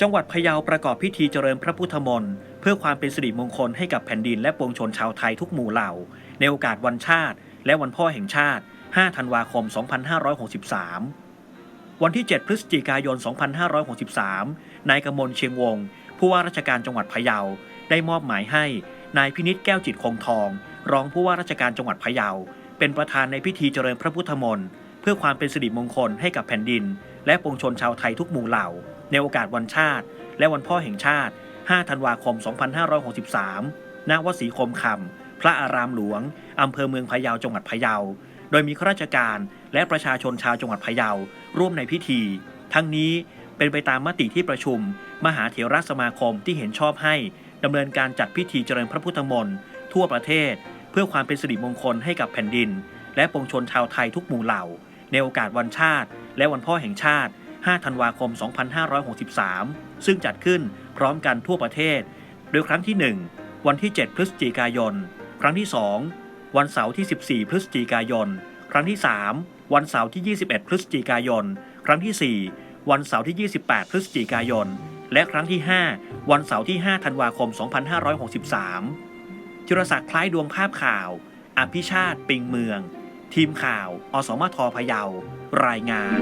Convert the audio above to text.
จังหวัดพะเยาประกอบพิธีเจริญพระพุทธมนต์เพื่อความเป็นสิริมงคลให้กับแผ่นดินและปวงชนชาวไทยทุกหมู่เหล่า ในโอกาสวันชาติ และวันพ่อแห่งชาติ 5 ธันวาคม 2563 วันที่ 7 พฤศจิกายน 2563 นายกมลเชียงวง ผู้ว่าราชการจังหวัดพะเยา ได้มอบหมายให้ นายพินิษแก้วจิตคงทอง รองผู้ว่าราชการจังหวัดพะเยา เป็นประธานในพิธีเจริญพระพุทธมนต์ เพื่อความเป็นสิริมงคลให้กับแผ่นดิน และปวงชนชาวไทยทุกหมู่เหล่า ในโอกาสวันชาติ และวันพ่อแห่งชาติ 5 ธันวาคม 2563 ณวสีคมคำ พระอารามหลวง อำเภอเมืองพะเยาจังหวัดพะเยา โดยมีข้าราชการและประชาชนชาวจังหวัดพะเยา ร่วมในพิธี ทั้งนี้เป็นไปตามมติที่ประชุม มหาเถรสมาคมที่เห็นชอบให้ดำเนินการจัดพิธีเจริญพระพุทธมนต์ทั่วประเทศ เพื่อความเป็นสิริมงคลให้กับแผ่นดิน และปวงชนชาวไทยทุกหมู่เหล่า ในโอกาสวันชาติ และวันพ่อแห่งชาติ 5 ธันวาคม 2563 ซึ่งจัดขึ้นพร้อมกันทั่วประเทศ โดยครั้งที่ 1 วันที่ 7 พฤศจิกายน ครั้งที่ 2 วันเสาร์ที่ 14 พฤศจิกายน ครั้งที่ 3 วันเสาร์ที่ 21 พฤศจิกายน ครั้งที่ 4 วันเสาร์ที่ 28 พฤศจิกายน และครั้งที่ 5 วันเสาร์ที่ 5 ธันวาคม 2563จิรศักดิ์คล้ายดวงภาพข่าว อภิชาติปิงเมือง ทีมข่าว อสมทพะเยารายงาน